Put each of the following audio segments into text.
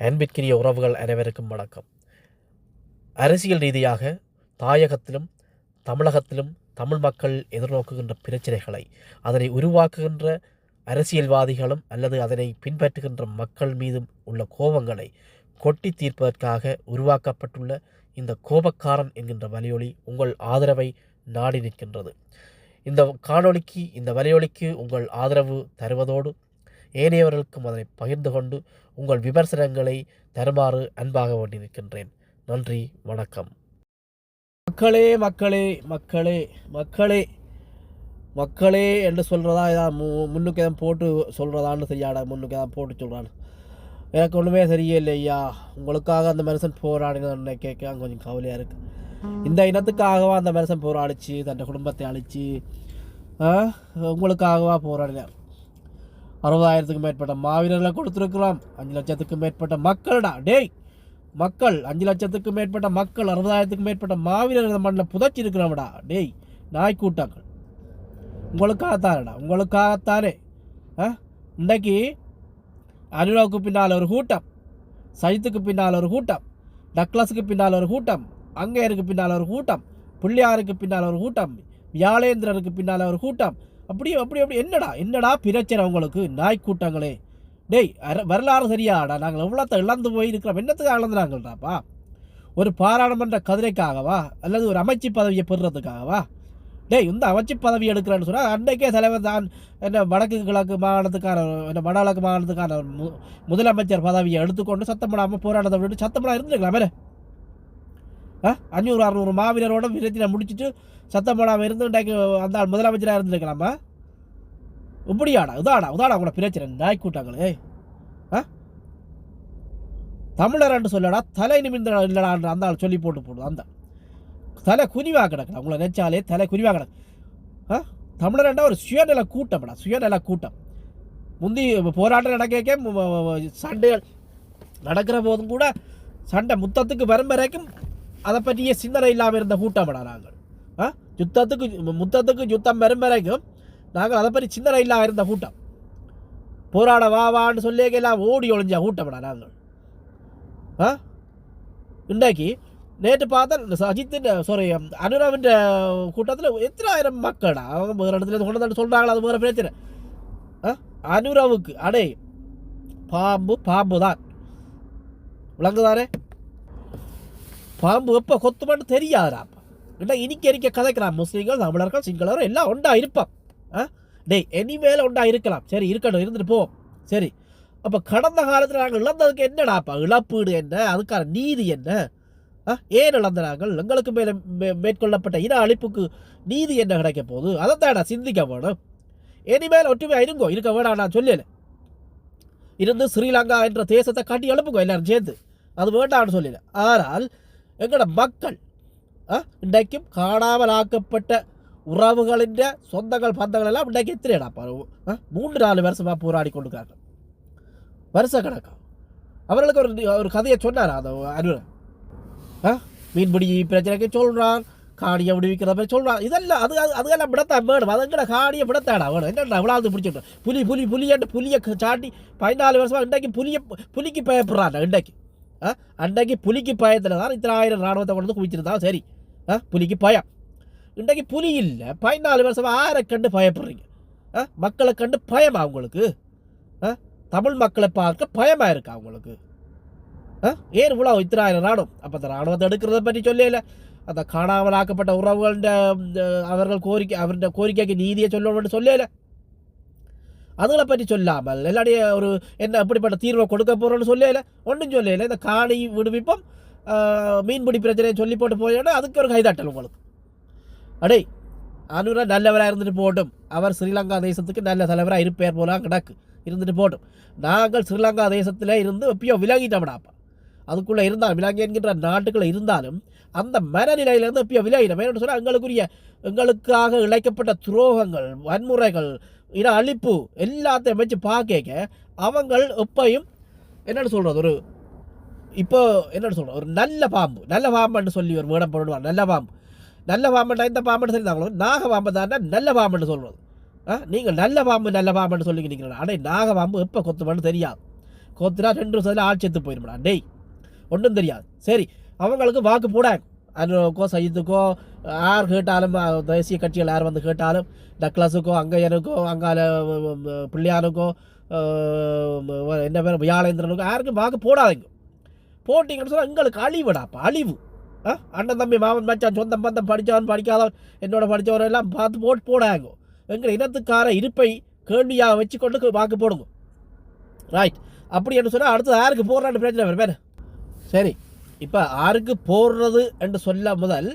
அன்பிற்கிரிய உறவுகள் அனைவருக்கும் வணக்கம். அரசியல் ரீதியாக தாயகத்திலும் தமிழகத்திலும் தமிழ் மக்கள் எதிர்நோக்குகின்ற பிரச்சனைகளை அதனை உருவாக்குகின்ற அரசியல்வாதிகளும் அல்லது அதனை பின்பற்றுகின்ற மக்கள் மீதும் உள்ள கோபங்களை கொட்டி தீர்ப்பதற்காக உருவாக்கப்பட்டுள்ள இந்த கோபக்காரன் என்கின்ற வலியொலி உங்கள் ஆதரவை நாடி நிற்கின்றது. இந்த காணொளிக்கு இந்த வலியொலிக்கு உங்கள் ஆதரவு தருவதோடு ஏனையவர்களுக்கும் அதனை பகிர்ந்து கொண்டு உங்கள் விமர்சனங்களை தருமாறு அன்பாக வேண்டி நிற்கின்றேன் நன்றி வணக்கம். மக்களே மக்களே மக்களே மக்களே மக்களே என்று சொல்கிறதா ஏதாவது மு முன்னுக்கு எதாவது போட்டு சொல்கிறதான்னு சரியாடா முன்னுக்கு எதாவது போட்டு சொல்கிறான்னு எனக்கு ஒன்றுமே சரியே ஐயா. உங்களுக்காக அந்த மனுஷன் போராடினு கேட்க கொஞ்சம் கவலையாக இருக்குது இந்த இனத்துக்காகவா அந்த மனுஷன் போராடிச்சு தன் குடும்பத்தை அழிச்சு உங்களுக்காகவா போராடினார் அறுபதாயிரத்துக்கும் மேற்பட்ட மாவீரர்களை கொடுத்துருக்கலாம் அஞ்சு லட்சத்துக்கும் மேற்பட்ட மக்கள்டா டேய். மக்கள் அஞ்சு லட்சத்துக்கும் மேற்பட்ட மக்கள் அறுபதாயிரத்துக்கும் மேற்பட்ட மாவீரர்கள் மண்ணில் புதைச்சிருக்கிறோம்டா டேய். நாய் கூட்டங்கள் உங்களுக்காகத்தானடா உங்களுக்காகத்தானே. ஆ? இன்றைக்கு அனுராவுக்கு பின்னால் ஒரு கூட்டம் சஜித்துக்கு பின்னால் ஒரு கூட்டம் டக்ளஸுக்கு பின்னால் ஒரு கூட்டம் அங்கேயருக்கு பின்னால் ஒரு கூட்டம் பிள்ளையாருக்கு பின்னால் ஒரு கூட்டம் வியாழேந்திரருக்கு பின்னால் ஒரு கூட்டம் அப்படி அப்படி அப்படி என்னடா என்னடா பிரச்சனை உங்களுக்கு? நாய் கூட்டங்களே டேய் வரலாறு சரியாடா. நாங்கள் எவ்வளோத்த இழந்து போய் இருக்கிறோம் என்னத்துக்கு இழந்துனாங்கள்டாப்பா ஒரு பாராளுமன்ற கதிரைக்காகவா? அல்லது ஒரு அமைச்சு பதவியை பெறுறதுக்காகவா? டேய் இந்த அமைச்சு பதவி எடுக்கிறேன்னு சொன்னால் அன்றைக்கே தலைவர் தான் என்ன வடக்கு கிழக்கு மாகாணத்துக்கான என்ன வடகிழக்கு மாகாணத்துக்கான மு முதலமைச்சர் பதவியை எடுத்துக்கொண்டு சத்தம் போடாமல் போராட்டத்தை விட்டு சத்தம் போடாம இருந்துருக்கலாமே. ஆ அஞ்சூறு அறநூறு மாவீரரோட விஷயத்தில் முடிச்சுட்டு சத்தம் போடாமல் இருந்து இன்றைக்கு அந்த ஆள் முதலமைச்சராக இருந்திருக்கலாமா? இப்படியாடா இதாடா இதாடா கூட பிரச்சனை நாய் கூட்டங்களே ஆ? தமிழர்ன்னு சொல்லடா தலை நிமிந்த இல்லடான்ற அந்த ஆள் சொல்லி போட்டு போடுது அந்த. தலை குனிவாக கிடக்குடா உங்களை நினச்சாலே தலை குனிவாக கிடக்கு. ஆ? தமிழர்ண்டா ஒரு சுயநல கூட்டம்டா சுயநல கூட்டம். முந்தி போராட்டம் நடக்க சண்டை சண்டைகள் நடக்கிற போதும் கூட சண்டை முத்தத்துக்கு வரும் வரைக்கும் அதை பற்றிய சிந்தனை இல்லாமல் இருந்த கூட்டம்டா நாங்கள். ஆ? யுத்தத்துக்கு முத்தத்துக்கு யுத்தம் பெறும் வரைக்கும் நாங்கள் அதை பற்றி சிந்தனை இல்லாமல் இருந்த கூட்டம் போராட வா வான்னு சொல்லி எல்லாம் ஓடி ஒளிஞ்ச கூட்டம்டா நாங்கள். ஆ? இன்றைக்கு நேற்று பார்த்தா இந்த சஜித்தின் சாரி அனுராவின் கூட்டத்தில் எத்தனை ஆயிரம் மக்கள்டா? அவங்க வேறு இடத்துல கொண்டு வந்து சொல்கிறாங்களா அது வேறு பிரச்சனை. ஆ? அனுராவுக்கு அடே பாம்பு பாம்பு தான் விளங்குதானே? பாம்பு எப்போ கொத்துமான்னு தெரியாதுடா இல்லை இனிக்க இனிக்க கதைக்கிறான் முஸ்லீம்கள் தமிழர்கள் சிங்களவர் எல்லாம் ஒன்றா இருப்பான் ஆ? டேய் இனிமேல் ஒன்றா இருக்கலாம். சரி இருக்கட்டும் இருந்துட்டு போவோம். சரி. அப்போ கடந்த காலத்தில் நாங்கள் இழந்ததுக்கு என்னடாப்பா? இழப்பீடு என்ன? அதுக்கான நீதி என்ன? ஆ? ஏன் இழந்த நாங்கள்? எங்களுக்கு மேலே மே- மேற்கொள்ளப்பட்ட இன அழிப்புக்கு நீதி என்ன கிடைக்க போகுது? அதை அதைத்தாடா சிந்திக்க வேணும். இனிமேல் ஒற்றுமையாக இருங்கோ இருக்க வேணாம் நான் சொல்லலை. இருந்து ஸ்ரீலங்கா என்ற தேசத்தை காட்டி எழுப்புங்க எல்லாரும் சேர்ந்து. அது வேண்டாம்னு சொல்லல. ஆனால் எங்களோட மக்கள் இன்றைக்கும் காணாமல் ஆக்கப்பட்ட உறவுகளின் சொந்தங்கள் பந்தங்கள் எல்லாம் இன்றைக்கு எத்தனைடா பாரு மூன்று நாலு வருஷமாக போராடி கொண்டிருக்காங்க வருஷ கணக்கா அவர்களுக்கு ஒரு ஒரு கதையை சொன்னார் அந்த அனுரன் ஆ மீன்பிடி பிரச்சனைக்கு சொல்கிறான் காடியை விடுவிக்கிற மாதிரி சொல்கிறான் இதெல்லாம் அது அது அதெல்லாம் விடத்தான் வேணும் அதுங்கிற காடியை விடத்தாடா வேணும் என்னடா அவ்வளோ பிடிச்சிட்டு புலி புலி புலியன்ட்டு புலியை சாட்டி பதினாலு வருஷமாக இன்றைக்கு புலியை புலிக்கு பயப்படுறான் இன்றைக்கு அன்றைக்கு புலிக்கு பயத்தில் தான் இத்தனை ஆயிரம் ராணுவத்தை கொண்டு வந்து குவிச்சிருந்தா சரி. ஆ? புலிக்கு பயம். இன்றைக்கு புலி இல்லை. பதினாலு வருஷம் ஆரை கண்டு பயப்படுறீங்க. ஆ? மக்களை கண்டு பயமா அவங்களுக்கு ஆ? தமிழ் மக்களை பார்க்க பயமாக இருக்கா உங்களுக்கு? ஆ? ஏன் இவ்வளோ இத்தனை ஆயிரம் ராணுவம்? அப்போ அந்த ராணுவத்தை எடுக்கிறத பற்றி சொல்லல. அந்த காணாமல் ஆக்கப்பட்ட உறவுகள அவர்கள் கோரிக்கை அவருடைய கோரிக்கைக்கு நீதியை சொல்லணும்னு சொல்லலை. அதுகளை பற்றி சொல்லாமல் எல்லாடைய ஒரு என்ன அப்படிப்பட்ட தீர்வை கொடுக்க போகிறோன்னு சொல்லல ஒன்றும் சொல்லல இந்த காணி விடுவிப்போம். மீன்பிடி பிரச்சனையை சொல்லி போட்டு போயிடணும் அதுக்கு ஒரு கைதாட்டல் உங்களுக்கு. அடே அனுரா நல்லவராக இருந்துட்டு போகட்டும். அவர் ஸ்ரீலங்கா தேசத்துக்கு நல்ல தலைவராக இருப்பேர் போலாம் கிடக்கு. இருந்துட்டு போகட்டும். நாங்கள் ஸ்ரீலங்கா தேசத்தில் இருந்து எப்பயோ விலகிட்டோம்டாப்பா அதுக்குள்ளே இருந்தால் விலங்கி என்கின்ற நாட்டுக்குள்ளே இருந்தாலும் அந்த மனநிலையிலேருந்து எப்பயோ விலகிட்டோம். ஏன்னு சொன்னால் எங்களுக்குரிய எங்களுக்காக இழைக்கப்பட்ட துரோகங்கள் வன்முறைகள் இன அழிப்பு எல்லாத்தையும் வச்சு பார்க்க அவங்கள் எப்பையும் என்னென்னு சொல்கிறது ஒரு இப்போ என்னன்னு சொல்கிறோம் ஒரு நல்ல பாம்பு. நல்ல பாம்புன்னு சொல்லி ஒரு வேடம் போடுவாங்க. நல்ல பாம்பு. நல்ல பாம்புண்டா இந்த பாம்புன்னு சொல்லி நாக பாம்பு தானே நல்ல பாம்புன்னு சொல்கிறது ஆ நீங்கள் நல்ல பாம்பு நல்ல பாம்புன்னு சொல்லி நிற்கிறீங்க ஆனால் நாக பாம்பு எப்போ கொத்துமான்னு தெரியாது. கொத்துனா ரெண்டு வருஷத்தில் ஆட்சி எடுத்து போயிடும்டா டேய் ஒன்றும் தெரியாது. சரி அவங்களுக்கு வாக்கு போடாங்க. அனுக்கோ சயித்துக்கோ யார் கேட்டாலும் தேசிய கட்சிகள் யார் வந்து கேட்டாலும் டக்ளஸுக்கோ அங்கையனுக்கோ அங்கால பிள்ளையானுக்கோ என்ன பேர் வியாழேந்திரனுக்கோ யாருக்கும் வாக்கு போடாதீங்க. போட்டிங்கன்னு சொன்னால் எங்களுக்கு அழிவுடாப்பா அழிவு. ஆ அண்ணன் தம்பி மாமன் மச்சான் சொந்தம் பந்தம் படித்தவன் படிக்காதவன் என்னோட படித்தவன் எல்லாம் பார்த்து போட்டு போடாங்க. எங்கள் இனத்துக்கார இருப்பை கேள்வியாக வச்சுக்கொண்டு வாக்கு போடுங்க. ரைட் அப்படி என்று சொன்னால் அடுத்தது யாருக்கு போடுறான்னு பிரச்சனை வேறு பேர். சரி. இப்போ யாருக்கு போடுறது என்று சொல்ல முதல்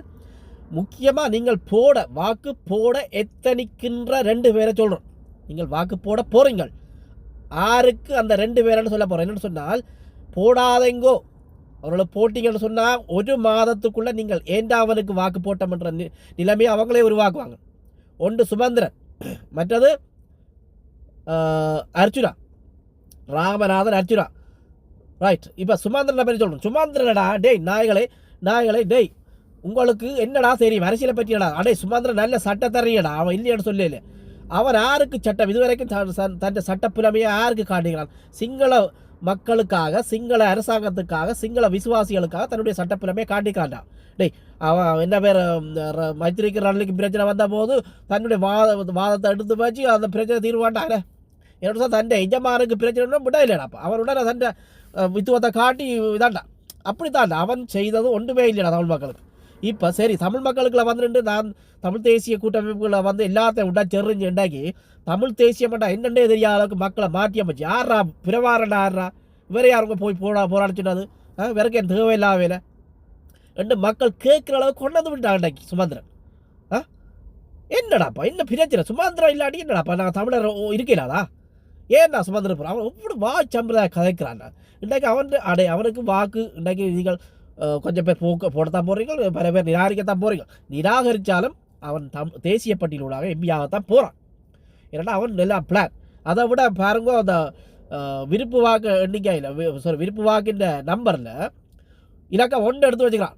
முக்கியமாக நீங்கள் போட வாக்கு போட எத்தனிக்கின்ற ரெண்டு பேரை சொல்கிறோம் நீங்கள் வாக்கு போட போறீங்கள். யாருக்கு அந்த ரெண்டு பேரைன்னு சொல்ல போகிறோம் என்னென்னு சொன்னால் போடாதெங்கோ. அவர்களை போட்டிங்கன்னு சொன்னால் ஒரு மாதத்துக்குள்ளே நீங்கள் ஏண்டா அவனுக்கு வாக்கு போட்டோம்ன்ற நி நிலைமையை அவங்களே உருவாக்குவாங்க. ஒன்று சுமந்திரன் மற்றது அர்ச்சுனா ராமநாதன் அர்ச்சுனா ரைட் இப்போ சுமந்திரனை பற்றி சொல்லணும் சுமந்திரனடா டேய் நாய்களே நாய்களே டேய் உங்களுக்கு என்னடா தெரியும்? அரசியலை பற்றியடா அடே சுமந்திரன் நல்ல சட்டத்தறியடா அவன் இல்லையான்னு சொல்லல அவர் யாருக்கு சட்டம்? இதுவரைக்கும் தன் சட்ட புலமையை யாருக்கு காட்டுகிறான்? சிங்கள மக்களுக்காக சிங்கள அரசாங்கத்துக்காக சிங்கள விசுவாசிகளுக்காக தன்னுடைய சட்டப்புலமையை காட்டிக்காண்டான் டேய் அவன் என்ன பேர்? மைத்திரிக்கு ரன்னிக்கு பிரச்சனை வந்த போது தன்னுடைய வாத வாதத்தை எடுத்து வச்சு அந்த பிரச்சனை தீர்வாண்டாங்க என்னோட தண்டை எஜமானுக்கு பிரச்சனை விட இல்லைடாப்பா அவனுடன் தன்னை வித்துவத்தை காட்டி இதாண்டா அப்படித்தாண்டா அவன் செய்தது ஒன்றுமே இல்லைடா தமிழ் மக்களுக்கு இப்போ சரி தமிழ் மக்களுக்குள்ள வந்துட்டு நான் தமிழ் தேசிய கூட்டமைப்புகளை வந்து எல்லாத்தையும் உண்டா செறிஞ்சு உண்டாக்கி தமிழ் தேசியம்டா என்னென்னே தெரியாத அளவுக்கு மக்களை மாற்றி அமைச்சு யாரா பிரவாரண்டா யாரா இவரே யாருங்க போய் போடா போராட சொன்னது ஆ வேறக்கு என் தேவையில்லாத வேலை ரெண்டு மக்கள் கேட்குற அளவுக்கு கொண்டாந்து விட்டாண்டாக்கி சுமந்திரன் ஆ என்னடாப்பா என்ன பிரச்சனை சுமந்திரன் இல்லாட்டி என்னடாப்பா நான் தமிழர் இருக்கலாதா ஏன் நான் சுமந்திருப்பேன் அவன் எப்படி வா சம்பிரதாய கதைக்கிறான். இன்றைக்கு அவன் அடை அவனுக்கு வாக்கு இன்றைக்கு நீங்கள் கொஞ்சம் பேர் போக்க போடத்தான் போகிறீங்க பல பேர் நிராகரிக்கத்தான் போகிறீங்க நிராகரித்தாலும் அவன் தம் தேசிய பட்டியலூடாக எம்பியாகத்தான் போகிறான் ஏன்னா அவன் நல்லா பிளான் அதை விட பாருங்க அந்த விருப்பு வாக்கு எண்ணிக்கையில் சாரி விருப்பு வாக்கின்ற நம்பரில் இலக்கம் ஒன்று எடுத்து வச்சுக்கிறான்.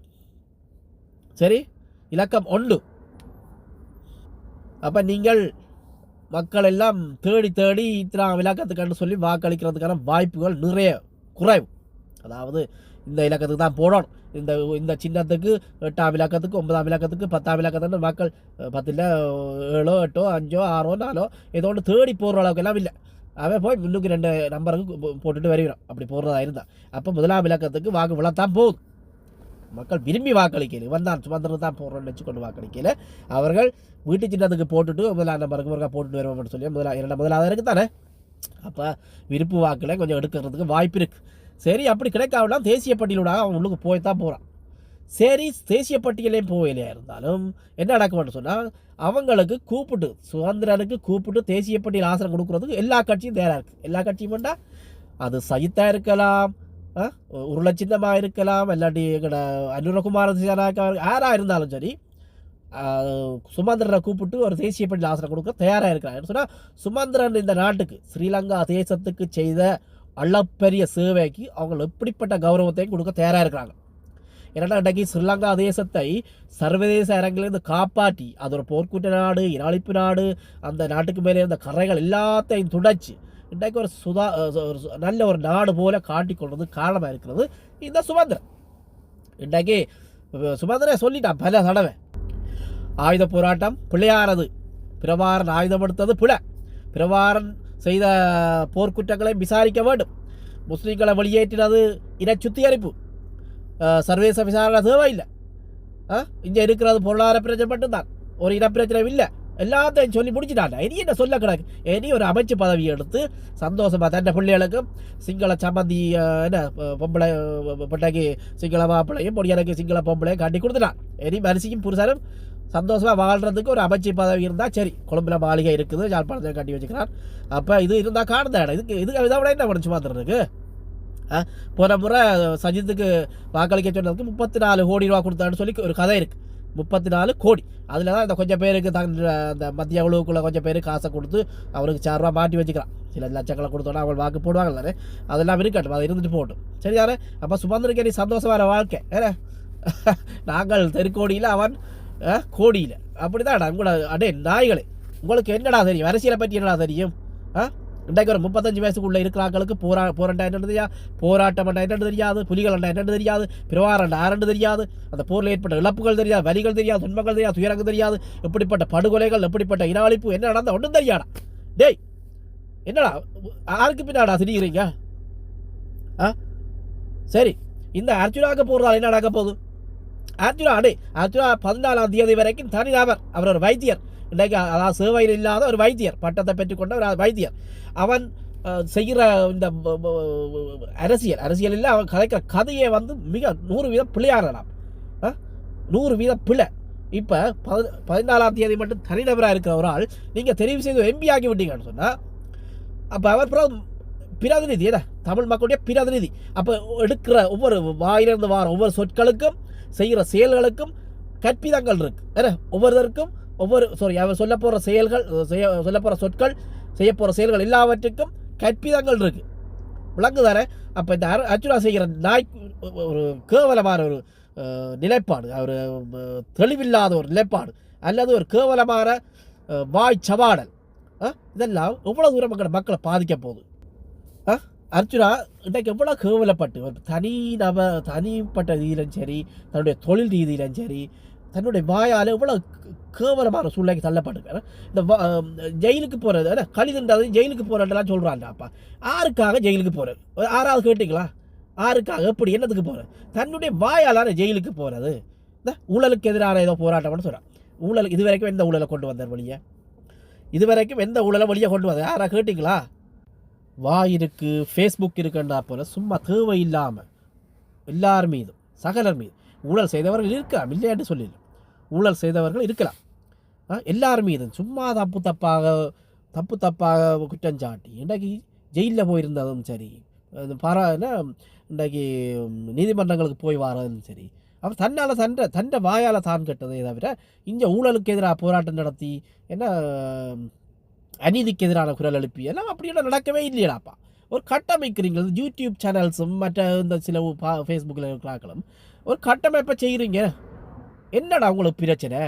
சரி? இலக்கம் ஒன்று அப்போ நீங்கள் மக்கள் எல்லாம் தேடி தேடி இத்தனை இலக்கத்துக்கான்னு சொல்லி வாக்களிக்கிறதுக்கான வாய்ப்புகள் நிறைய குறைவு. அதாவது இந்த இலக்கத்துக்கு தான் போடணும் இந்த இந்த சின்னத்துக்கு எட்டாம் இலக்கத்துக்கு ஒன்பதாம் இலக்கத்துக்கு பத்தாம் இலக்கத்துக்கு மக்கள் பத்தில் ஏழோ எட்டோ அஞ்சோ ஆறோ நாலோ ஏதோ ஒன்று தேடி போடுற அளவுக்கு எல்லாம் இல்லை. அவன் போய் முன்னுக்கு ரெண்டு நம்பருக்கு போட்டுட்டு வருகிறான். அப்படி போடுறதா இருந்தால் அப்போ முதலாம் இலக்கத்துக்கு வாக்கு விழத்தான் போகுது மக்கள் விரும்பி வாக்களிக்கல. இவன் தான் சுமந்திரம் தான் போடுறோன்னு வச்சுக்கொண்டு வாக்களிக்கல. அவர்கள் வீட்டு சின்னத்துக்கு போட்டுட்டு முதலாம் நம்பருக்கு முருகா போட்டுட்டு வருவோம்னு சொல்லி முதலா இரண்டாம் முதலாவது தானே? அப்போ விருப்பு வாக்கில் கொஞ்சம் எடுக்கிறதுக்கு வாய்ப்பு இருக்குது சரி அப்படி கிடைக்காவிடலாம் தேசிய பட்டியலோட அவன் உள்ளுக்கு போய் தான் போகிறான் சரி தேசிய பட்டியலையும் போகலையா இருந்தாலும் என்ன நடக்கும்னு சொன்னால் அவங்களுக்கு கூப்பிட்டு சுதந்திரனுக்கு கூப்பிட்டு தேசிய பட்டியல் ஆசனம் கொடுக்குறதுக்கு எல்லா கட்சியும் தயாராக இருக்குது எல்லா கட்சியும் வேண்டாம் அது சயித்தா இருக்கலாம். ஆ, உருளச்சின்னமாக இருக்கலாம் இல்லாட்டி எங்களோட அனுரகுமார யாராக இருந்தாலும் சரி சுமந்திரனை கூப்பிட்டு ஒரு தேசிய பெண் ஆசனம் கொடுக்க தயாராக இருக்கிறாங்க சொன்னால் சுமந்திரன் இந்த நாட்டுக்கு ஸ்ரீலங்கா தேசத்துக்கு செய்த அளப்பெரிய சேவைக்கு அவங்க எப்படிப்பட்ட கௌரவத்தையும் கொடுக்க தயாராக இருக்கிறாங்க ஏன்னா இன்றைக்கு ஸ்ரீலங்கா தேசத்தை சர்வதேச அரங்கிலிருந்து காப்பாற்றி அது ஒரு போர்க்குற்ற நாடு இனஅழிப்பு நாடு அந்த நாட்டுக்கு மேலே இருந்த கரைகள் எல்லாத்தையும் துடைச்சி இன்றைக்கு ஒரு சுதா ஒரு நல்ல ஒரு நாடு போல காட்டிக்கொள்வது காரணமாக இருக்கிறது இந்த சுபந்திரன் இன்றைக்கு சுபந்திரன் சொல்லிட்டான் பல தடவை ஆயுத போராட்டம் பிள்ளையானது பிரபாரன் ஆயுதப்படுத்தது பிழை பிரபாரன் செய்த போர்க்குற்றங்களை விசாரிக்க வேண்டும் முஸ்லீம்களை வெளியேற்றினது இன சுத்திகரிப்பு சர்வதேச விசாரணை தேவையில்லை இங்கே இருக்கிறது பொருளாதார பிரச்சனை மட்டும்தான் ஒரு இனப்பிரச்சனை இல்லை எல்லாத்தையும் சொல்லி முடிச்சிட்டாங்க. இனி என்ன சொல்ல கிடக்கு இனி ஒரு அமைச்சு பதவி எடுத்து சந்தோஷமாக தன்னை பிள்ளைகளுக்கும் சிங்கள சம்மந்தி என்ன பொம்பளை அஹ், பொட்டைக்கு சிங்கள மாப்பிள்ளையும் பொடியனுக்கு சிங்கள பொம்பளையும் காட்டி கொடுத்துட்டான். இனி மனுஷிக்கும் புருஷனும் சந்தோஷமாக வாழ்றதுக்கு ஒரு அமைச்சு பதவி இருந்தால் சரி. கொழும்புல மாளிகை இருக்குது யாழ்ப்பாணத்தை கட்டி வச்சுக்கிறான். அப்போ இது இருந்தால் காணுந்த இடம் இதுக்கு இதுக்கு இதை விட என்ன படிச்சு பார்த்துருக்கு போன முறை சஜித்துக்கு வாக்களிக்க சொன்னதுக்கு முப்பத்தி நாலு கோடி ரூபா கொடுத்தான்னு சொல்லி ஒரு கதை இருக்குது முப்பத்தி நாலு கோடி. அதில் தான் இந்த கொஞ்சம் பேருக்கு தன் அந்த மத்திய குழுவுக்குள்ளே கொஞ்சம் பேர் காசை கொடுத்து அவருக்கு சார் ரூபா மாட்டி வச்சுக்கிறான். சில லட்சங்களை கொடுத்தோன்னா அவங்க வாக்கு போடுவாங்க தானே அதெல்லாம் இருக்கட்டும் அது இருந்துட்டு போகட்டும். சரிதானே? அப்போ சுமந்திரக்கு நீ சந்தோஷமான வாழ்க்கை. ஏன்னா நாங்கள் தெருக்கோடியில் அவன் கோடியில். அப்படி தான் உங்களோட அடே நாய்களே. உங்களுக்கு என்னடா தெரியும்? அரசியலை பற்றி என்னடா தெரியும்? ஆ? இன்றைக்கு ஒரு முப்பத்தஞ்சு வயசுக்குள்ள இருக்கிறாக்களுக்கு போரா போராட்டம் தெரியாது போராட்டம் என்னன்னு தெரியாது புலிகள் என்னண்டு தெரியாது பிரவாரண்டா ஆரண்டு தெரியாது அந்த போரில் ஏற்பட்ட இழப்புகள் தெரியாது வலிகள் தெரியாது துன்பங்கள் தெரியாது துயரங்கள் தெரியாது எப்படிப்பட்ட படுகொலைகள் எப்படிப்பட்ட இனவழிப்பு என்ன நடந்தா ஒன்றும் தெரியாடா டேய் என்னடா யாருக்கு பின்னாடா சிரிக்கிறீங்க ஆ சரி இந்த அர்ஜுனாக்கு போகிறதால என்ன நடக்க போகுது? அர்ஜுனா அடே அர்ஜுனா பதினாலாம் தேதி வரைக்கும் தனிநபர் அவர் ஒரு வைத்தியர். இன்றைக்கு அதாவது சேவையில் இல்லாத ஒரு வைத்தியர் பட்டத்தை பெற்றுக்கொண்ட ஒரு வைத்தியர். அவன் செய்கிற இந்த அரசியல் அரசியல் இல்லை அவன் கதைக்கிற கதையை வந்து மிக நூறு வீதம் பிள்ளையாரலாம் நூறு வீதம் பிள்ளை இப்போ பதி பதினாலாம் தேதி மட்டும் தனிநபராக இருக்கிற ஒரு ஆள் நீங்கள் தெரிவு செய்து எம்பி ஆக்கி விட்டீங்கன்னு சொன்னால் அப்போ அவர் பிற- பிரதிநிதி என்ன? தமிழ் மக்களுடைய பிரதிநிதி. அப்போ எடுக்கிற ஒவ்வொரு வாயிலிருந்து வார ஒவ்வொரு சொற்களுக்கும் செய்கிற செயல்களுக்கும் கற்பிதங்கள் இருக்குது என்ன? ஒவ்வொருத்தருக்கும் ஒவ்வொரு சாரி அவர் சொல்ல போகிற செயல்கள் செய்ய சொல்ல போகிற சொற்கள் செய்ய போகிற செயல்கள் எல்லாவற்றுக்கும் கற்பிதங்கள் இருக்கு. விளங்கு தானே அப்போ இந்த அரு- அர்ஜுனா செய்கிற நாய் ஒரு கேவலமான ஒரு நிலைப்பாடு. ஒரு தெளிவில்லாத ஒரு நிலைப்பாடு. அல்லது ஒரு கேவலமான வாய் சவாடல். ஆ? இதெல்லாம் எவ்வளோ தூரம் மக்கள் மக்களை பாதிக்க போகுது? ஆ அர்ஜுனா இன்றைக்கு எவ்வளோ கேவலப்பட்டு ஒரு தனி நப தனிப்பட்ட ரீதியிலும் சரி தன்னுடைய தொழில் ரீதியிலும் சரி தன்னுடைய வாயால் எவ்வளோ கேவலமான சூழ்நிலைக்கு தள்ளப்பட்டிருக்காரு இந்த ஜெயிலுக்கு போகிறது என்ன கழிதுன்றது ஜெயிலுக்கு போகிறதெல்லாம் சொல்கிறாங்க அப்பா யாருக்காக ஜெயிலுக்கு போகிறது ஆறாவது கேட்டிங்களா? யாருக்காக எப்படி என்னத்துக்கு போகிறது தன்னுடைய வாயாலான ஜெயிலுக்கு போகிறது இந்த ஊழலுக்கு எதிரான ஏதோ போராட்டம்னு சொல்கிறான் ஊழல் இது வரைக்கும் எந்த ஊழலை கொண்டு வந்தார் வழியை இது வரைக்கும் எந்த ஊழலை வழியை கொண்டு வந்தார்? யாராக கேட்டிங்களா? வாய் இருக்கு ஃபேஸ்புக் இருக்குன்றா போல சும்மா தேவை இல்லாமல் எல்லார் மீதும் சகலர் மீது ஊழல் செய்தவர்கள் இருக்கலாம் இல்லையான்னு சொல்லிடலாம். ஊழல் செய்தவர்கள் இருக்கலாம். ஆ, இது. சும்மா தப்பு தப்பாக தப்பு தப்பாக குற்றம் சாட்டி. இன்றைக்கு ஜெயிலில் போயிருந்ததும் சரி அது பாரா என்ன இன்றைக்கு நீதிமன்றங்களுக்கு போய் வரதும் சரி அவர் தன்னால் தன்ற தன்ற வாயால் தான் கெட்டதே தவிர இங்கே ஊழலுக்கு எதிராக போராட்டம் நடத்தி என்ன அநீதிக்கு எதிரான குரல் எழுப்பி எல்லாம் அப்படியெல்லாம் நடக்கவே இல்லையாப்பா ஒரு கட்டமைக்கிறீங்க யூடியூப் சேனல்ஸும் மற்ற இந்த சில பா ஃபேஸ்புக்கில் இருக்கிறாக்களும் ஒரு கட்டமைப்பை செய்கிறீங்க என்னடா உங்களுக்கு பிரச்சனை?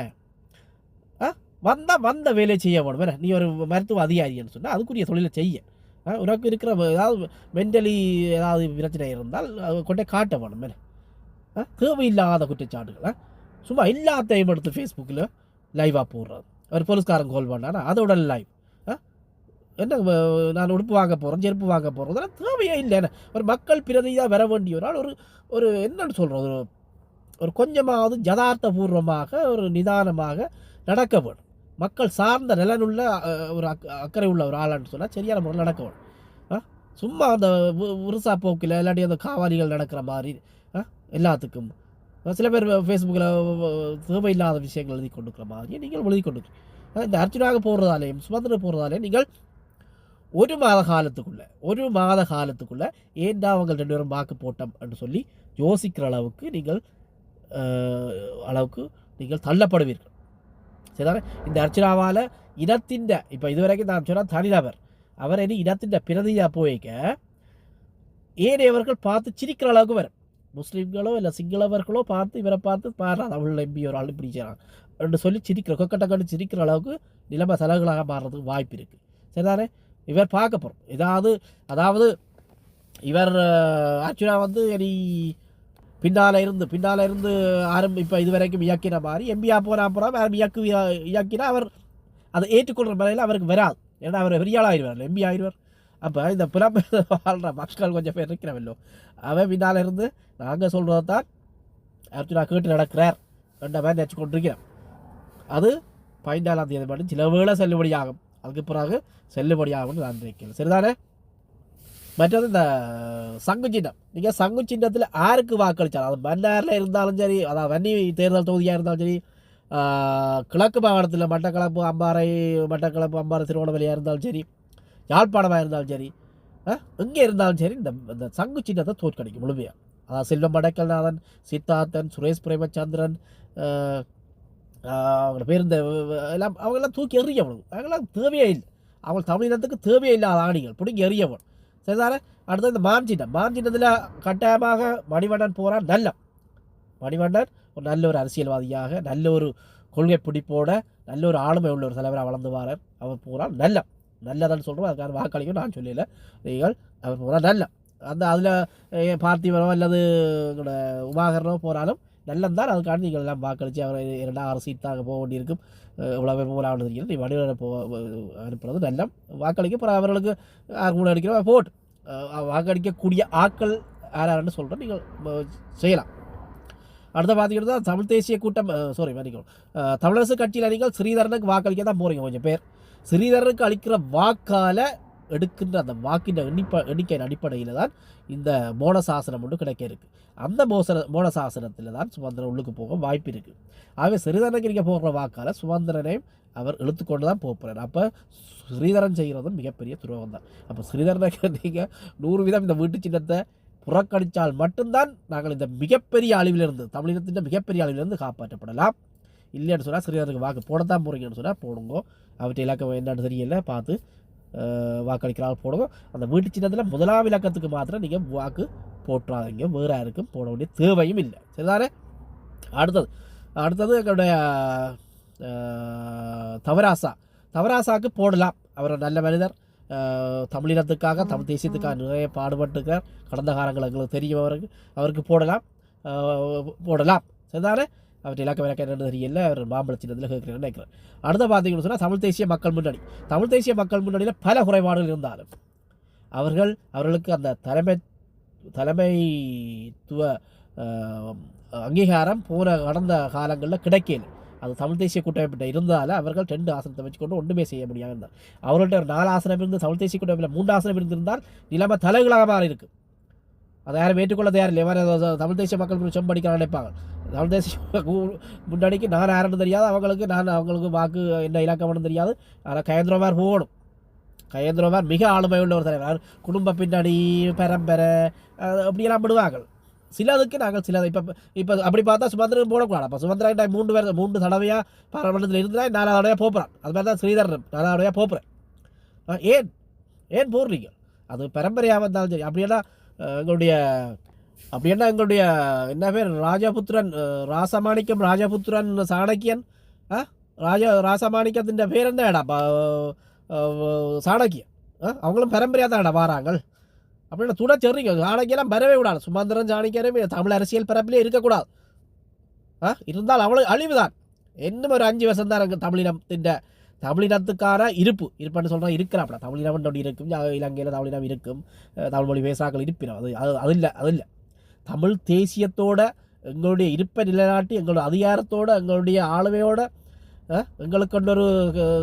வந்தால் வந்த வேலையை செய்ய வேணும். வேறு நீ ஒரு மருத்துவ அதிகாரின்னு சொன்னால் அதுக்குரிய தொழிலை செய்ய. ஆ, உனக்கு இருக்கிற ஏதாவது மென்டலி ஏதாவது பிரச்சனை இருந்தால் அதை கொண்டே காட்ட வேணும். வேற ஆ தேவையில்லாத குற்றச்சாட்டுகள் சும்மா எல்லாத்தையும் எடுத்து ஃபேஸ்புக்கில் லைவாக போடுறது. ஒரு போலீஸ்காரன் கால் பண்ணானா அதோட லைவ் என்ன நான் உடுப்பு வாங்க போகிறேன் செருப்பு வாங்க போகிறோம் அதெல்லாம் தேவையே இல்லை. என்ன ஒரு மக்கள் பிரதியாக வர வேண்டிய ஒரு ஆள் ஒரு ஒரு என்னன்னு சொல்கிறோம் ஒரு ஒரு கொஞ்சமாவது ஜதார்த்தபூர்வமாக ஒரு நிதானமாக நடக்க வேணும். மக்கள் சார்ந்த நலனுள்ள ஒரு அக் அக்கறை உள்ள ஒரு ஆளான்னு சொன்னால் சரியான முறையில் நடக்கணும். ஆ? சும்மா அந்த உருசா போக்கில் இல்லாட்டி அந்த காவாலிகள் நடக்கிற மாதிரி எல்லாத்துக்கும். சில பேர் ஃபேஸ்புக்கில் தேவையில்லாத விஷயங்கள் எழுதி கொண்டுக்கிற மாதிரி நீங்கள் எழுதி கொண்டு இந்த அர்ஜுனாக போடுறதாலேயும் சுமந்திர போடுறதாலேயும் நீங்கள் ஒரு மாத காலத்துக்குள்ளே ஒரு மாத காலத்துக்குள்ளே ஏன்டா அவங்க ரெண்டு பேரும் வாக்கு போட்டோம் என்று சொல்லி யோசிக்கிற அளவுக்கு நீங்கள் அளவுக்கு நீங்கள் தள்ளப்படுவீர்கள். சரிதானே இந்த அர்ச்சனாவால் இனத்தின் இப்போ இதுவரைக்கும் நான் சொன்ன தனிநபர் அவர் இனி இனத்தின் பிரதியாக போய்க்க ஏனையவர்கள் பார்த்து சிரிக்கிற அளவுக்கு வரும் முஸ்லீம்களோ இல்லை சிங்களவர்களோ பார்த்து இவரை பார்த்து பாரு தமிழ் எம்பி ஒரு ஆள் இப்படி செய்கிறாங்க சொல்லி சிரிக்கிற கொக்கட்டை கண்டு சிரிக்கிற அளவுக்கு நிலைமை செலவுகளாக மாறுறதுக்கு வாய்ப்பு இருக்குது சரிதானே இவர் பார்க்க போகிறோம் ஏதாவது அதாவது இவர் ஆக்சுவலாக வந்து இனி பின்னால் இருந்து பின்னால் இருந்து ஆரம்பி இப்போ இது வரைக்கும் இயக்கின மாதிரி எம்பியா போனா போகிறா வேறு இயக்கு இயக்கினா அவர் அதை ஏற்றுக்கொள்கிற முறையில் அவருக்கு வராது. ஏன்னா அவர் பெரிய ஆயிடுவார் எம்பி ஆயிடுவார். அப்போ இந்த புலம்பெயர் வாழ்கிற மக்கள் கொஞ்சம் பேர் இருக்கிறவல்லோ. அவன் பின்னால் இருந்து நாங்கள் சொல்கிறது தான் அர்ச்சுனா கேட்டு நடக்கிறார் ரெண்டு மாதிரி நினச்சி கொண்டிருக்கிறேன் அது பதினாலாம் தேதி மட்டும் சில வேளை செல்லுபடியாகும். அதுக்கு பிறகு செல்லுபடியாகும்னு நான் நினைக்கிறேன். சரிதானே? மற்றது இந்த சங்கு சின்னம் நீங்கள் சங்கு சின்னத்தில் யாருக்கு வாக்களிச்சாலும் அது மன்னாரில் இருந்தாலும் சரி அதாவது வன்னி தேர்தல் தொகுதியாக இருந்தாலும் சரி கிழக்கு மாகாணத்தில் மட்டக்களப்பு அம்பாறை மட்டக்களப்பு அம்பாறை திருவண்ணாமலையாக இருந்தாலும் சரி யாழ்ப்பாணமாக இருந்தாலும் சரி எங்கே இருந்தாலும் சரி இந்த இந்த சங்கு சின்னத்தை தோற்கடிக்கும் முழுமையாக அதாவது செல்வம் மடக்கல்நாதன் சித்தார்த்தன் சுரேஷ் பிரேமச்சந்திரன் அவங்கள பேர் இந்த எல்லாம் அவங்கெல்லாம் தூக்கி எறியவனும் அவங்களாம் தேவையே இல்லை அவங்க தமிழினத்துக்கு தேவையே இல்லாத ஆணிகள் பிடிங்கி எறியவன் சரிதானே அடுத்தது இந்த மாஞ்சினம் மாஞ்சினத்தில் கட்டாயமாக மணிவண்ணன் போகிறான் நல்ல மணிவண்ணன் ஒரு நல்ல ஒரு அரசியல்வாதியாக நல்ல ஒரு கொள்கை பிடிப்போட நல்ல ஒரு ஆளுமை உள்ள ஒரு தலைவராக வளர்ந்து வாரார் அவர் போகிறான் நல்ல. நல்லதுன்னு சொல்கிறோம் அதுக்கான வாக்களிக்கும் நான் சொல்லல. நீங்கள் அவர் போகிறான் நல்ல. அந்த அதில் பார்த்திபனோ அல்லது எங்களோட உமாகரனோ போனாலும் நல்லந்தான் அதுக்காண்டி நீங்கள் எல்லாம் வாக்களித்து அவர் இரண்டாம் அரசு தாங்க போக வேண்டியிருக்கும். இவ்வளோ பேர் போகலாம்னு நீ வடிவரை போ அனுப்புறது நல்ல வாக்களிக்க அப்புறம் அவர்களுக்கு யார் கூட அடிக்கிறோம் போட்டு. வாக்களிக்கக்கூடிய ஆக்கள் யாராருன்னு சொல்கிறோம் நீங்கள் செய்யலாம். அடுத்த பார்த்தீங்கன்னா தமிழ் தேசிய கூட்டம் சாரி மன்னிக்கணும் தமிழரசு கட்சியில் நீங்கள் ஸ்ரீதரனுக்கு வாக்களிக்க தான் போகிறீங்க கொஞ்சம் பேர். ஸ்ரீதரனுக்கு அளிக்கிற வாக்கால் எடுக்கின்ற அந்த வாக்கின் எண்ணிப்ப எண்ணிக்கையின் அடிப்படையில் தான் இந்த மோனசாசனம் ஒன்று கிடைக்க இருக்குது அந்த மோசன மோனசாசனத்தில் தான் சுமந்திரன் உள்ளுக்கு போக வாய்ப்பு இருக்குது ஆகவே ஸ்ரீதரனுக்கு நீங்கள் போடுற வாக்கால் சுமந்திரனையும் அவர் இழுத்துக்கொண்டு தான் போகிறார் அப்போ ஸ்ரீதரன் செய்கிறதும் மிகப்பெரிய துரோகம் தான். அப்போ ஸ்ரீதரனை நீங்கள் நூறு வீதம் இந்த வீட்டு சின்னத்தை புறக்கணித்தால் மட்டும்தான் நாங்கள் இந்த மிகப்பெரிய அழிவிலிருந்து தமிழினத்தின் மிகப்பெரிய அழிவிலிருந்து காப்பாற்றப்படலாம். இல்லைன்னு சொன்னால் ஸ்ரீதரனுக்கு வாக்கு போடத்தான் போகிறீங்கன்னு சொன்னால் போடுங்க. அவற்றை இலக்கம் என்னன்னு தெரியல பார்த்து வாக்களிக்கிறாள் போடுங்க. அந்த வீட்டு சின்னத்தில் முதலாம் இலக்கத்துக்கு மாத்திரம் நீங்கள் வாக்கு போட்டுறாதீங்க வேறு யாருக்கும் போட வேண்டிய தேவையும் இல்லை. சரிதானே? அடுத்தது அடுத்தது எங்களுடைய தவராசா. தவராசாவுக்கு போடலாம். அவர் நல்ல மனிதர். தமிழினத்துக்காக தமிழ் தேசியத்துக்காக நிறைய பாடுபட்டுக்கார் கடந்த காலங்கள் எங்களுக்கு தெரியும் அவருக்கு. அவருக்கு போடலாம். போடலாம். சரிதானே? அவர் இலக்க விளக்க என்னன்னு தெரியல. அவர் மாம்பழ கேட்குறேன்னு நினைக்கிறேன். அடுத்த பார்த்தீங்கன்னு சொன்னால் தமிழ் தேசிய மக்கள் முன்னணி. தமிழ் தேசிய மக்கள் முன்னணியில் பல குறைபாடுகள் இருந்தாலும் அவர்கள் அவர்களுக்கு அந்த தலைமை தலைமைத்துவ அங்கீகாரம் போன கடந்த காலங்களில் கிடைக்கல. அது தமிழ் தேசிய கூட்டமைப்பிட்ட இருந்தால் அவர்கள் ரெண்டு ஆசனத்தை வச்சுக்கொண்டு ஒன்றுமே செய்ய முடியாமல் இருந்தார் அவர்கள்ட்ட ஒரு நாலு ஆசனம் இருந்து தமிழ் தேசிய கூட்டமைப்பில் மூன்று ஆசனம் இருந்திருந்தால் நிலைமை தலைகளாக மாறி இருக்கு அதை யாரும் ஏற்றுக்கொள்ள தயார் இல்லை. வேறு தமிழ் தேசிய மக்கள் செம்படிக்க நினைப்பாங்க. தமிழ் தேசிய முன்னாடிக்கு நான் யாருன்னு தெரியாது. அவங்களுக்கு நான் அவங்களுக்கு வாக்கு என்ன இலக்கம்னு தெரியாது. ஆனால் கயந்திரமார் போகணும். கயந்திரமார் மிக ஆளுமை உள்ள ஒரு தலைவர். குடும்ப பின்னணி பரம்பரை அப்படியெல்லாம் விடுவார்கள். சிலதுக்கு நாங்கள் சிலது. இப்போ இப்போ அப்படி பார்த்தா சுபந்திரன் போடக்கூடாது. அப்போ சுமந்திரன் மூன்று பேர் மூன்று தடவையாக பாராளுமன்றத்தில் இருந்தா நாலா தடவையாக போகிறான் அது மாதிரி தான் ஸ்ரீதரன் நாலா தடவையாக போகிறேன் ஏன்? ஏன் போடுறீங்க? அது பரம்பரையாக வந்தாலும் சரி. அப்படின்னா எங்களுடைய அப்படின்னா எங்களுடைய என்ன பேர்? ராஜபுத்திரன் ராசமாணிக்கம் ராஜபுத்திரன் சாணக்கியன். ஆ ராஜ ராசமாணிக்கத்தின் பேர் என்ன என்னடா சாணக்கியன். ஆ அவங்களும் பரம்பரையாக தான் தான்டா வாராங்கள் அப்படின்னு துணை சொல்றீங்க சாணக்கியெல்லாம் வரவே கூடாது. சுமந்திரன் சாணக்கியரும் தமிழ் அரசியல் பரப்பிலே இருக்கக்கூடாது. ஆ இருந்தால் அவ்வளோ அழிவுதான். இன்னும் ஒரு அஞ்சு வருஷம் தான் இருக்குது தமிழினம் தமிழினத்தின் தமிழினத்துக்கான இருப்பு. இருப்புன்னு சொல்கிறோம் இருக்கிறாப்ல. தமிழினம் ஒன்று இருக்கும். இலங்கையில் தமிழினம் இருக்கும். தமிழ் மொழி பேசாக்கள் இருப்பினோம். அது அது அது இல்லை அது இல்லை. தமிழ் தேசியத்தோட எங்களுடைய இருப்பை நிலைநாட்டி எங்களுடைய அதிகாரத்தோட எங்களுடைய ஆளுமையோட எங்களுக்கு ஒரு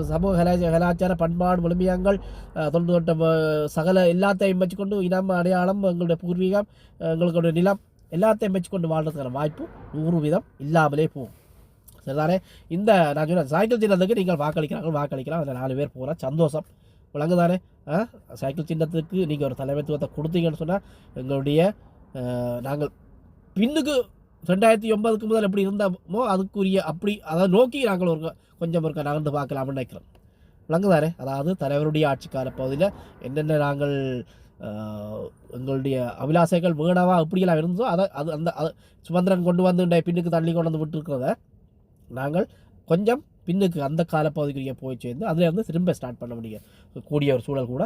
சமூக கலாச்சார கலாச்சார பண்பாடு விளிம்பியங்கள் தொண்டு தொட்ட சகல எல்லாத்தையும் வச்சுக்கொண்டு இனம் அடையாளம் எங்களுடைய பூர்வீகம் அஹ், எங்களுடைய நிலம் எல்லாத்தையும் வச்சுக்கொண்டு வாழ்றதுக்கான வாய்ப்பு நூறு வீதம் இல்லாமலே போகும் சரிதானே இந்த நான் சொன்ன சைக்கிள் சின்னத்துக்கு நீங்கள் வாக்களிக்கிறாங்க வாக்களிக்கலாம் அதில் நாலு பேர் போகிறா சந்தோஷம் விளங்குதானே ஆ சைக்கிள் சின்னத்துக்கு நீங்கள் ஒரு தலைமைத்துவத்தை கொடுத்தீங்கன்னு சொன்னால் எங்களுடைய நாங்கள் பின்னுக்கு ரெண்டாயிரத்தி ஒன்பதுக்கு முதல் எப்படி இருந்தோமோ அதுக்குரிய அப்படி அதை நோக்கி நாங்கள் ஒரு கொஞ்சம் இருக்க நகர்ந்து பார்க்கலாம்னு நினைக்கிறோம். விளங்குதாரே? அதாவது தலைவருடைய ஆட்சிக்கால பகுதியில் என்னென்ன நாங்கள் எங்களுடைய அபிலாசைகள் வேணாவா இப்படியெல்லாம் இருந்ததோ அதை அது அந்த அது சுமந்திரன் கொண்டு வந்து பின்னுக்கு தள்ளி கொண்டு வந்து விட்டுருக்கிறத நாங்கள் கொஞ்சம் பின்னுக்கு அந்த காலப்பகுதிக்குரிய போய் சேர்ந்து அதில் வந்து திரும்ப ஸ்டார்ட் பண்ண முடியும். கூடிய ஒரு சூழல் கூட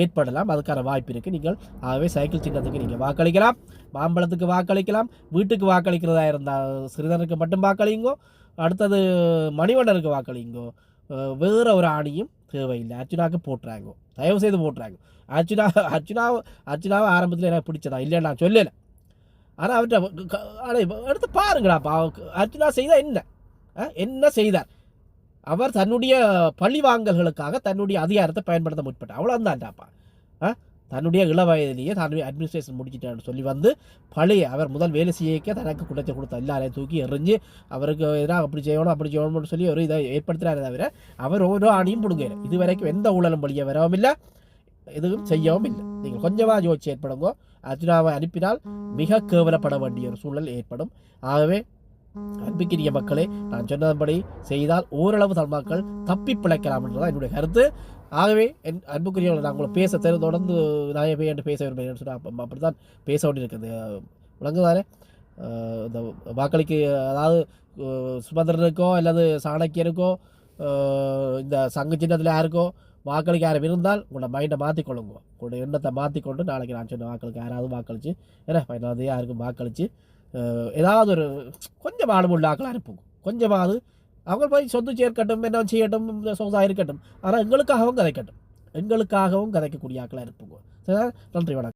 ஏற்படலாம். அதுக்கான வாய்ப்பு இருக்குது நீங்கள் ஆகவே சைக்கிள் சின்னத்துக்கு நீங்கள் வாக்களிக்கலாம். மாம்பழத்துக்கு வாக்களிக்கலாம். வீட்டுக்கு வாக்களிக்கிறதா இருந்தால் சிறிதனுக்கு மட்டும் வாக்களிங்கோ அடுத்தது மணிவண்டனுக்கு வாக்களிங்கோ வேறு வேற ஒரு ஆணியும் தேவையில்லை. அர்ச்சனாவுக்கு போட்டுறாங்க. தயவு செய்து போட்டுறாங்க. அர்ச்சுனா அர்ச்சுனா அர்ச்சுனாவை ஆரம்பத்தில் எனக்கு பிடிச்சதா இல்லைன்னு நான் சொல்லலை. ஆனால் அவர்கிட்ட ஆனால் எடுத்து பாருங்களாப்பா அர்ச்சுனா செய்தால் என்ன? ஆ, என்ன செய்தார்? அவர் தன்னுடைய பழிவாங்கல்களுக்காக தன்னுடைய அதிகாரத்தை பயன்படுத்த முற்பட்டார். அவ்வளோதான்டாப்பா ஆ? தன்னுடைய இள வயதிலேயே தன்னுடைய அட்மினிஸ்ட்ரேஷன் முடிச்சிட்டான்னு சொல்லி வந்து பழைய அவர் முதல் வேலை செய்யக்க தனக்கு குடத்தை கொடுத்த எல்லாரையும் தூக்கி எறிஞ்சு அவருக்கு எதிராக அப்படி செய்யணும் அப்படி செய்யணும்னு சொல்லி ஒரு இதை ஏற்படுத்துறாரு தவிர அவர் ஓரோ ஆணையும் பிடுங்க இது வரைக்கும் எந்த ஊழலும் வெளியே வரவும் இல்லை. எதுவும் செய்யவும் இல்லை. நீங்கள் கொஞ்சமாக யோசிச்சு ஏற்படுங்கோ. அர்ஜுனாவை அனுப்பினால் மிக கேவலப்பட வேண்டிய ஒரு சூழல் ஏற்படும். ஆகவே அன்பிக்கிறிய மக்களே நான் சொன்னபடி செய்தால் ஓரளவு தன்மாக்கள் மக்கள் தப்பி பிழைக்கலாம் என்றுதான் என்னுடைய கருத்து. ஆகவே என் அன்புக்குரியவர்கள் நான் உங்களை பேச தெரு தொடர்ந்து நான் போய் என்று பேச விரும்புகிறேன் சொன்னால் அப்படி தான் பேச வேண்டியிருக்குது. விளங்குதானே? இந்த வாக்களிக்கு அதாவது சுபந்திரனுக்கோ அல்லது சாணக்கியருக்கோ இந்த சங்க சின்னத்தில் யாருக்கோ வாக்களிக்க யாரும் இருந்தால் உங்களோட மைண்டை மாற்றிக்கொள்ளுங்க உங்களோட எண்ணத்தை மாற்றிக்கொண்டு நாளைக்கு நான் சொன்ன வாக்களுக்கு யாராவது வாக்களித்து ஏன்னா பதினாவது யாருக்கும் வாக்களித்து ஏதாவது ஒரு கொஞ்சம் ஆளுமுள்ள ஆக்களாக இருப்போம் கொஞ்சமாவது அவங்க போய் சொத்து சேர்க்கட்டும் என்ன செய்யட்டும் சொந்தம் இருக்கட்டும் ஆனால் எங்களுக்காகவும் கதைக்கட்டும் எங்களுக்காகவும் கதைக்கக்கூடிய ஆக்களாக இருப்போம் நன்றி வணக்கம்